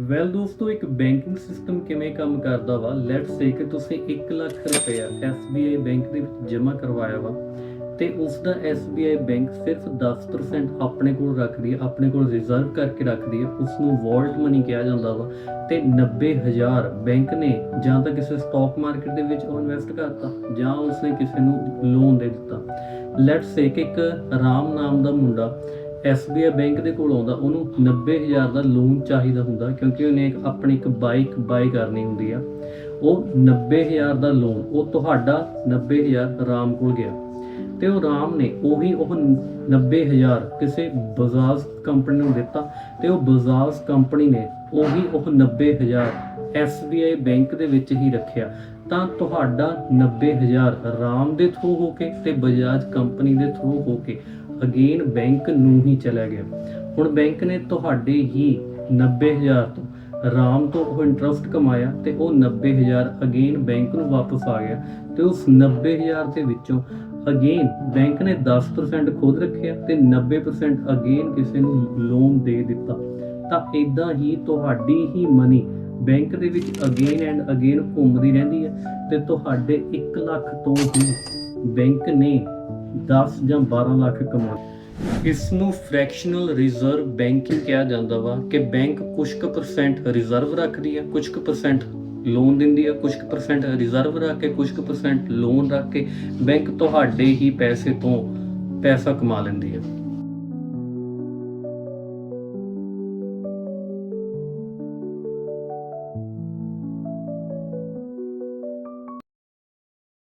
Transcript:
Well ਦੋਸਤੋ, ਇੱਕ banking system ਕਿਵੇਂ ਕੰਮ ਕਰਦਾ ਵਾ? ਲੈਟਸ ਸੇ ਕਿ ਤੁਸੀਂ 1 ਲੱਖ ਰੁਪਇਆ SBI ਬੈਂਕ ਦੇ ਵਿੱਚ ਜਮ੍ਹਾਂ ਕਰਵਾਇਆ ਵਾ ਤੇ ਉਸ ਦਾ SBI ਬੈਂਕ ਸਿਰਫ 10% ਆਪਣੇ ਕੋਲ ਰੱਖਦੀ ਹੈ, ਆਪਣੇ ਕੋਲ ਰਿਜ਼ਰਵ ਕਰਕੇ ਰੱਖਦੀ ਹੈ ਉਸ ਨੂੰ ਵਾਲਟ ਮਨੀ ਕਿਹਾ ਜਾਂਦਾ ਵਾ ਤੇ 90000 ਬੈਂਕ ਨੇ ਜਾਂ ਤਾਂ ਕਿਸੇ ਸਟਾਕ ਮਾਰਕੀਟ ਦੇ ਵਿੱਚ ਉਹ ਇਨਵੈਸਟ ਕਰਤਾ ਜਾਂ ਉਸਨੇ ਕਿਸੇ ਨੂੰ ਲੋਨ ਦੇ ਦਿੱਤਾ। ਲੈਟਸ ਸੇ ਕਿ ਇੱਕ ਰਾਮ ਨਾਮ ਦਾ ਮੁੰਡਾ SBI ਬੈਂਕ ਦੇ ਕੋਲ ਆਉਂਦਾ, ਉਹਨੂੰ 90000 ਦਾ ਲੋਨ ਚਾਹੀਦਾ ਹੁੰਦਾ, ਕਿਉਂਕਿ ਉਹਨੇ ਇੱਕ ਆਪਣੀ ਇੱਕ ਬਾਈਕ ਬਾਈ ਕਰਨੀ ਹੁੰਦੀ ਆ। ਉਹ 90000 ਦਾ ਲੋਨ ਉਹ ਤੁਹਾਡਾ 90000 ਰਾਮ ਕੋਲ ਗਿਆ। ਤੇ ਉਹ ਰਾਮ ਨੇ ਉਹੀ ਉਹ 90000 ਕਿਸੇ ਬਜਾਜ ਕੰਪਨੀ ਨੂੰ ਦਿੱਤਾ, ਤੇ ਉਹ ਬਜਾਜ ਕੰਪਨੀ ਨੇ ਉਹੀ ਉਹ 90000 SBI ਬੈਂਕ ਦੇ ਵਿੱਚ ਹੀ ਰੱਖਿਆ। ਤਾਂ ਤੁਹਾਡਾ 90000 ਰਾਮ ਦੇ ਥਰੂ ਹੋ ਕੇ ਤੇ ਬਜਾਜ ਕੰਪਨੀ ਦੇ ਥਰੂ ਹੋ ਕੇ ਅਗੇਨ ਬੈਂਕ ਨੂੰ ਹੀ ਚਲਾ ਗਿਆ। ਹੁਣ ਬੈਂਕ ਨੇ ਤੁਹਾਡੇ ਹੀ 90000 ਤੋਂ ਰਾਮ ਤੋਂ ਉਹ ਇੰਟਰਸਟ ਕਮਾਇਆ ਤੇ ਉਹ 90000 ਅਗੇਨ ਬੈਂਕ ਨੂੰ ਵਾਪਸ ਆ ਗਿਆ ਤੇ ਉਸ 90000 ਦੇ ਵਿੱਚੋਂ ਅਗੇਨ ਬੈਂਕ ਨੇ 10% ਖੁਦ ਰੱਖਿਆ ਤੇ 90% ਅਗੇਨ ਕਿਸੇ ਨੂੰ ਲੋਨ ਦੇ ਦਿੱਤਾ। ਤਾਂ ਇਦਾਂ ਹੀ ਤੁਹਾਡੀ ਹੀ ਮਨੀ ਬੈਂਕ ਦੇ ਵਿੱਚ ਅਗੇਨ ਐਂਡ ਅਗੇਨ ਘੁੰਮਦੀ ਰਹਿੰਦੀ ਹੈ ਤੇ ਤੁਹਾਡੇ 1 ਲੱਖ ਤੋਂ ਹੀ ਬੈਂਕ ਨੇ 10 ਜਾਂ 12 ਲੱਖ ਕਮਾ ਇਸ ਨੂੰ ਫ੍ਰੈਕਸ਼ਨਲ ਰਿਜ਼ਰਵ ਬੈਂਕਿੰਗ ਕਿਹਾ ਜਾਂਦਾ ਵਾ ਕਿ ਬੈਂਕ ਕੁਝ ਕੁ ਪਰਸੈਂਟ ਰਿਜ਼ਰਵ ਰੱਖਦੀ ਹੈ ਕੁਝ ਕੁ ਪਰਸੈਂਟ ਲੋਨ ਦਿੰਦੀ ਹੈ ਕੁਝ ਕੁ ਪਰਸੈਂਟ ਰਿਜ਼ਰਵ ਰੱਖ ਕੇ ਕੁਝ ਕੁ ਪਰਸੈਂਟ ਲੋਨ ਰੱਖ ਕੇ ਬੈਂਕ ਤੁਹਾਡੇ ਹੀ ਪੈਸੇ ਤੋਂ ਪੈਸਾ ਕਮਾ ਲੈਂਦੀ ਹੈ।